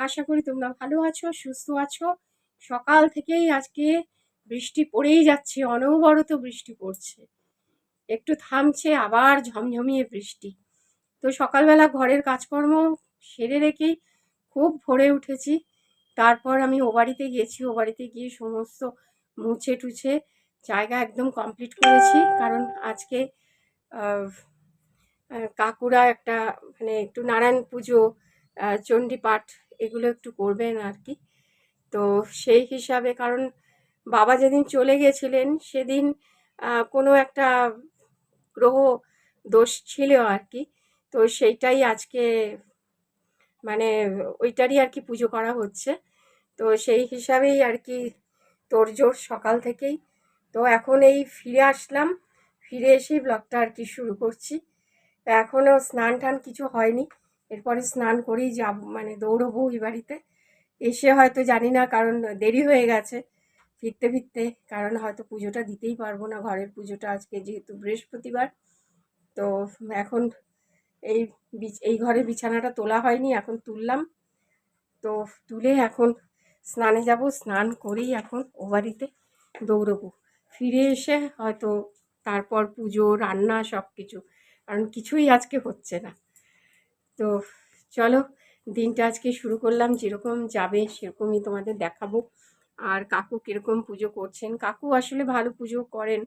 আশা করি তোমরা ভালো আছো সুস্থ আছো। সকাল থেকেই আজকে বৃষ্টি পড়েই যাচ্ছে অনবরত বৃষ্টি পড়ছে। একটু থামছে আবার ঝমঝমিয়ে বৃষ্টি। তো সকালবেলা ঘরের কাজকর্ম সেরে রেখেই খুব ভোরে উঠেছি। তারপর আমি ও বাড়িতে গেছি ও বাড়িতে গিয়ে সমস্ত মুছে টুছে জায়গা একদম কমপ্লিট করেছি। কারণ আজকে কাকুরা একটা মানে একটু নারায়ণ পুজো আহ, চণ্ডী পাঠ এগুলো একটু করবেন আর কি তো সেই হিসাবে কারণ বাবা যেদিন চলে গেছিলেন সেদিন কোনো একটা গ্রহ দোষ ছিল আর কি তো সেইটাই আজকে মানে ওইটারই আর কি পুজো করা হচ্ছে। তো সেই হিসাবেই আর কি তোড়জোড় সকাল থেকেই। তো এখন এই ফিরে আসলাম। ফিরে এসেই ব্লগটা আর কি শুরু করছি। এখনও স্নান টান কিছু হয়নি। এরপরে স্নান করেই যাব মানে দৌড়বো ওই বাড়িতে। এসে হয়তো জানি না, কারণ দেরি হয়ে গেছে ফিরতে ফিরতে, কারণ হয়তো পুজোটা দিতেই পারব না, ঘরের পুজোটা আজকে যেহেতু বৃহস্পতিবার। তো এখন এই এই ঘরে বিছানাটা তোলা হয়নি, এখন তুললাম। তো তুলে এখন স্নানে যাব, স্নান করেই এখন ও বাড়িতে দৌড়বো। ফিরে এসে হয়তো তারপর পুজো, রান্না সব কিছু কারণ কিছুই আজকে হচ্ছে না। তো চলো, দিনটা আজকে শুরু করলাম যেরকম যাবে সেরকমই তোমাদের দেখাবো। আর কাকু কীরকম পুজো করছেন? কাকু আসলে ভালো পুজো করেন।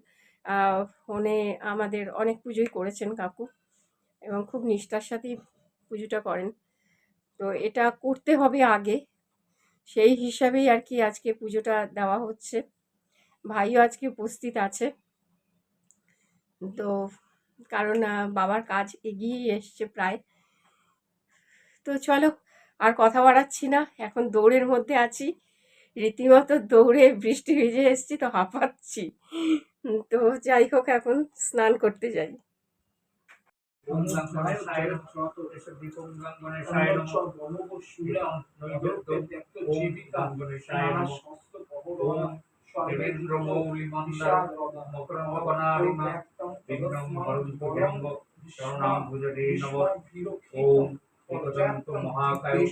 ফোনে আমাদের অনেক পুজোই করেছেন কাকু এবং খুব নিষ্ঠার সাথেই পুজোটা করেন। তো এটা করতে হবে আগে। সেই হিসাবেই আর কি আজকে পুজোটা দেওয়া হচ্ছে। ভাইও আজকে উপস্থিত আছে। তো কারণ বাবার কাজ এগিয়েই এসছে প্রায়। তো চলো আর কথা বাড়াচ্ছি না এখন দৌড়ের মধ্যে আছি রীতিমতো দৌড়ে বৃষ্টি ভিজে এসছি তো হাঁপাচ্ছি তো যাই হোক এখন স্নান করতে যাই ওম মহাকায়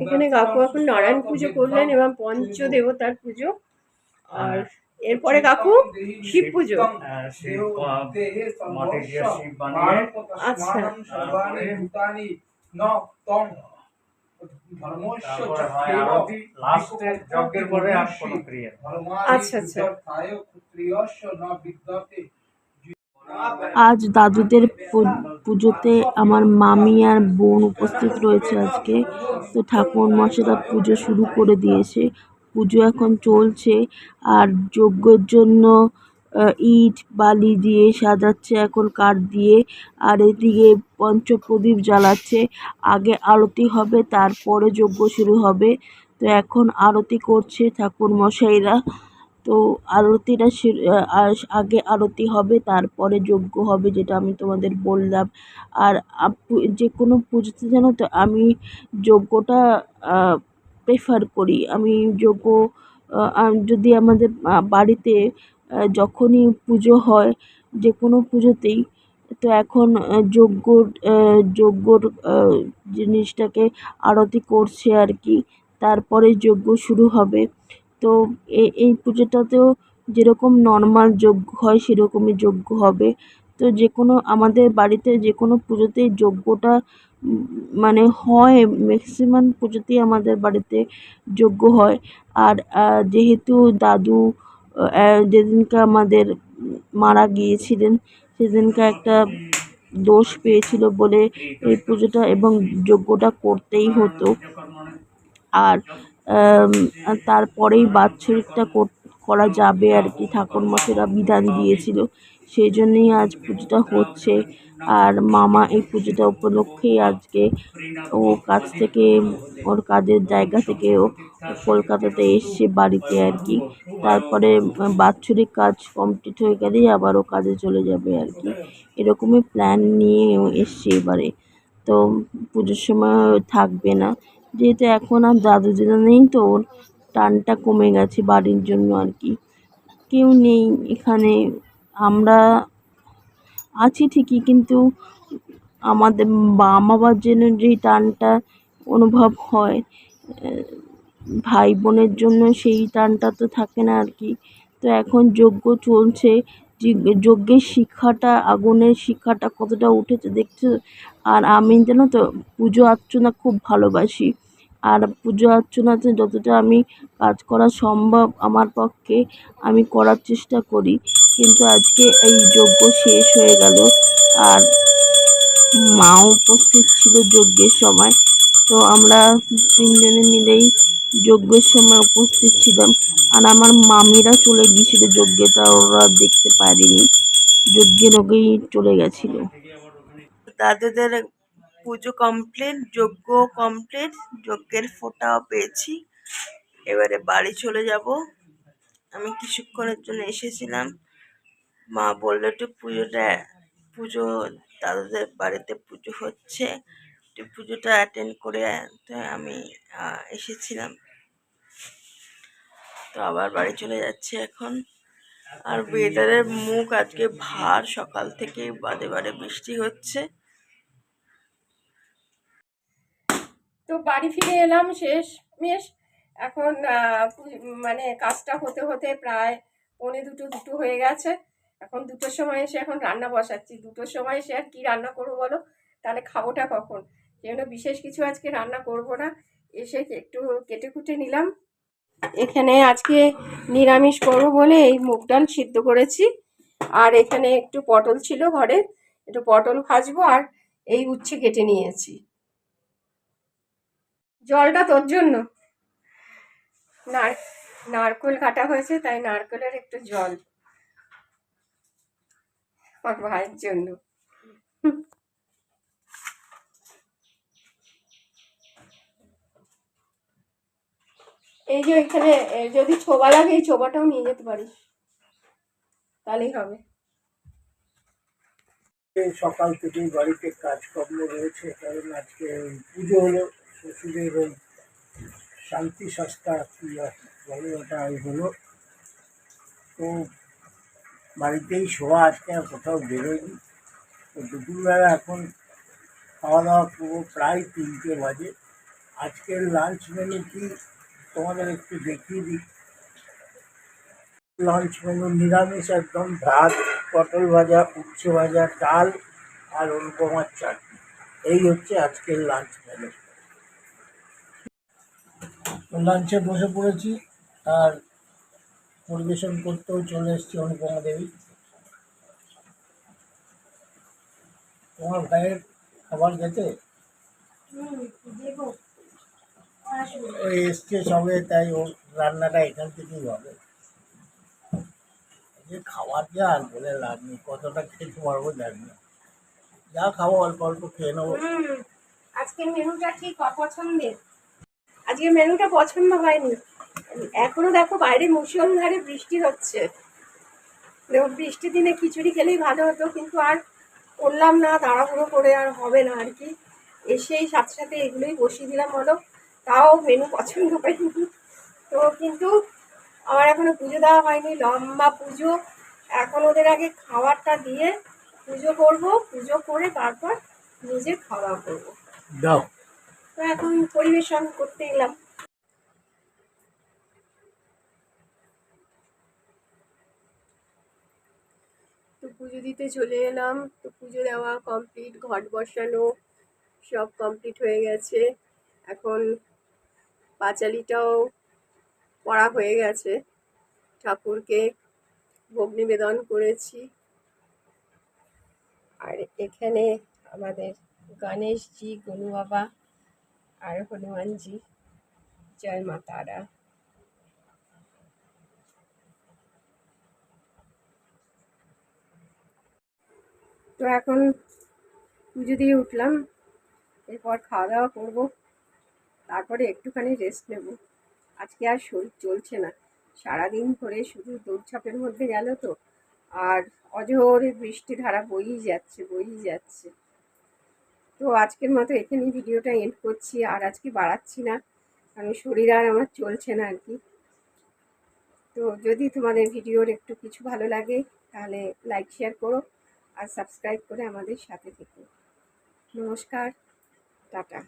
এখানে কাকু এখন নারায়ণ পুজো করলেন এবং পঞ্চ দেবতার পুজো। আর এরপরে কাকু শিব পুজো। শিব বানিয়ে আচ্ছা। আচ্ছা, আচ্ছা। আজ দাদুদের পু- পুজোতে আমার মামি আর বোন উপস্থিত রয়েছে আজকে। তো ঠাকুর মশাইরা পুজো শুরু করে দিয়েছে। পুজো এখন চলছে আর যজ্ঞের জন্য ইট, বালি দিয়ে সাজাচ্ছে, এখন কাঠ দিয়ে। আর এদিকে পঞ্চপ্রদীপ জ্বালাচ্ছে। আগে আরতি হবে, তারপরে যজ্ঞ শুরু হবে। তো এখন আরতি করছে ঠাকুর মশাইরা। তো আরতিটা আগে আরতি হবে, তারপরে যজ্ঞ হবে, যেটা আমি তোমাদের বললাম। আর যে কোনো পুজোতে জানো তো, আমি যজ্ঞটা প্রেফার করি। আমি যজ্ঞ যদি আমাদের বাড়িতে যখনই পুজো হয় যে কোনো পুজোতেই তো এখন আহ, যজ্ঞর জিনিসটাকে আরতি করছে আর কি। তারপরে যজ্ঞ শুরু হবে। তো এই পুজোটাতেও যেরকম নর্মাল যজ্ঞ হয় সেরকমই যজ্ঞ হবে। তো যে কোনো আমাদের বাড়িতে যে কোনো পুজোতেই যজ্ঞটা মানে হয় ম্যাক্সিমাম পুজোতেই আমাদের বাড়িতে যজ্ঞ হয়। আর যেহেতু দাদু যেদিনকে আমাদের মারা গিয়েছিলেন, সেদিনকে একটা দোষ পেয়েছিল বলে এই পুজোটা এবং যজ্ঞটা করতেই হতো। আর তারপরেই বাৎসরিকটা কর- করা যাবে আর কি। ঠাকুরমশাইরা বিধান দিয়েছিল। সেই জন্যই আজ পুজোটা হচ্ছে। আর মামা এই পুজোটা উপলক্ষেই আজকে ও কাজ থেকে, ওর কাজের জায়গা থেকে ও কলকাতাতে এসছে বাড়িতে আর কি। তারপরে বাৎসরিক কাজ কমপ্লিট হয়ে গেলেই আবার ও কাজে চলে যাবে আর কি। এরকমই প্ল্যান নিয়ে ও এসছে এবারে। তো পুজোর সময় থাকবে না। যেহেতু এখন আর দাদু দিদা নেই তো ওর টানটা কমে গেছে বাড়ির জন্য আর কি। কেউ নেই এখানে। আমরা আছি ঠিকই, কিন্তু আমাদের বাবার জন্য যেই টানটা অনুভব হয় ভাই বোনের জন্য সেই টানটা তো থাকে না আর কি। তো এখন যজ্ঞ চলছে যজ্ঞের শিখাটা আগুনের শিক্ষাটা কতটা উঠেছে দেখছ? আর আমি যেন তো পুজো অর্চনা খুব ভালোবাসি। আর পুজো অর্চনাতে যতটা আমি কাজ করা সম্ভব আমার পক্ষে আমি করার চেষ্টা করি। কিন্তু আজকে এই যজ্ঞ শেষ হয়ে গেল আর মাও উপস্থিত ছিল যজ্ঞের সময়। তো আমরা তিনজনে মিলেই যজ্ঞের সময় উপস্থিত ছিলাম। আর আমার মামিরা চলে গিয়েছিল যজ্ঞটা, ওরা দেখতে পারেনি। যজ্ঞের আগেই চলে গেছিল। দাদাদের পুজো কমপ্লিট যজ্ঞ কমপ্লিট যজ্ঞের ফোঁটাও পেয়েছি। এবারে বাড়ি চলে যাব। আমি কিছুক্ষণের জন্য এসেছিলাম। মা বলল, একটু পুজোটা, পুজো, দাদাদের বাড়িতে পুজো হচ্ছে। একটু পুজোটা অ্যাটেন্ড করে আমি এসেছিলাম। তো আবার বাড়ি চলে যাচ্ছে এখন। আর ওয়েদারের মুখ আজকে ভার। সকাল থেকে বাদে বাদে বৃষ্টি হচ্ছে। তো বাড়ি ফিরে এলাম, শেষ মেশ এখন মানে কাজটা হতে হতে প্রায় পৌনে দুটো দুটো হয়ে গেছে। এখন দুটোর সময় এসে এখন রান্না বসাচ্ছি। দুটোর সময় এসে আর কী রান্না করব বলো? তাহলে খাবোটা কখন? জন্য বিশেষ কিছু আজকে রান্না করব না। এসে একটু কেটে কুটে নিলাম। এখানে আজকে নিরামিষ করব বলে এই মুগ ডাল সিদ্ধ করেছি। আর এখানে একটু পটল ছিল ঘরে। একটু পটল ভাজবো আর এই উচ্ছে কেটে নিয়েছি। জলটা তোর জন্য। নার, নারকেল কাটা হয়েছে, তাই নারকেলের একটু জল। আমার ভাইয়ের জন্য। এই যে এখানে যদি ছোবা লাগে, এই ছোবাটাও নিয়ে যেতে পারিস। তাহলেই হবে। সকাল থেকেই বাড়িতে কাজকর্ম রয়েছে, কারণ আজকে পুজো হলো। শ্বশুরের ওই শান্তি সস্তা কি বলে ওটা ওই হলো তো বাড়িতেই শোয়া, আজকে আর কোথাও বেরোয়নি। তো দুপুরবেলা এখন খাওয়া দাওয়া করব প্রায় তিনটে বাজে। আজকের লাঞ্চ মেনু কি? তোমাদের একটু দেখিয়ে দিই। লাঞ্চ মেনু নিরামিষ একদম, ভাত, পটল ভাজা, উচ্ছে ভাজা, ডাল আর অনুপমার চাটনি। এই হচ্ছে আজকের লাঞ্চ মেনু লাঞ্চে বসে পড়েছি আর পরিবেশন করতেও চলে এসেছি অনুপমা দেবী। তোমার ভাইয়ের খাবার খেতে? ওই এসছে সবে তাই ওর রান্নাটা এখান থেকেই হবে। যে খাবার যা আর বলে লাভ নেই কতটা খেতে পারব জানি না। যা খাব অল্প অল্প খেয়ে নেব। আজকের মেনুটা ঠিক অপছন্দের। আজকে মেনুটা পছন্দ হয়নি। এখনও দেখো বাইরে মুষলধারে বৃষ্টি হচ্ছে। দেখো, বৃষ্টির দিনে খিচুড়ি খেলেই ভালো হতো, কিন্তু আর করলাম না, তাড়াহুড়ো করে আর হবে না আর কি। এসেই সাথে সাথে এগুলোই বসিয়ে দিলাম বলো। তাও মেনু পছন্দ হয়নি। তো কিন্তু আমার এখনও পুজো দেওয়া হয়নি, লম্বা পুজো। এখন ওদের আগে খাবারটা দিয়ে পুজো করব, পুজো করে তারপর নিজে খাওয়া করব। দাও। তো এখন পরিবেশন করতে এলাম। তো পুজো দিতে চলে এলাম। তো পুজো দেওয়া কমপ্লিট ঘট বসানো সব কমপ্লিট হয়ে গেছে। এখন পাঁচালিটাও পড়া হয়ে গেছে। ঠাকুরকে ভোগ নিবেদন করেছি। আর এখানে আমাদের গণেশজি গনু বাবা আর হনুমানজি, জয় মা তারা। তো এখন পুজো দিয়ে উঠলাম, এরপর খাওয়া দাওয়া করব, তারপরে একটুখানি রেস্ট নেব। আজকে আর শরীর চলছে না, সারাদিন ধরে শুধু দৌড়ঝাঁপের মধ্যে গেল তো, আর অজোরে বৃষ্টি ধারা বইই যাচ্ছে বইই যাচ্ছে। তো আজকের মতো এখানেই ভিডিওটা এন্ড করছি, আর আজকে বাড়াচ্ছি না, কারণ শরীর আর আমার চলছে না আর কি তো যদি তোমাদের ভিডিওর একটু কিছু ভালো লাগে, তাহলে লাইক শেয়ার করো, আর সাবস্ক্রাইব করে আমাদের সাথে থেকো। নমস্কার, টাটা।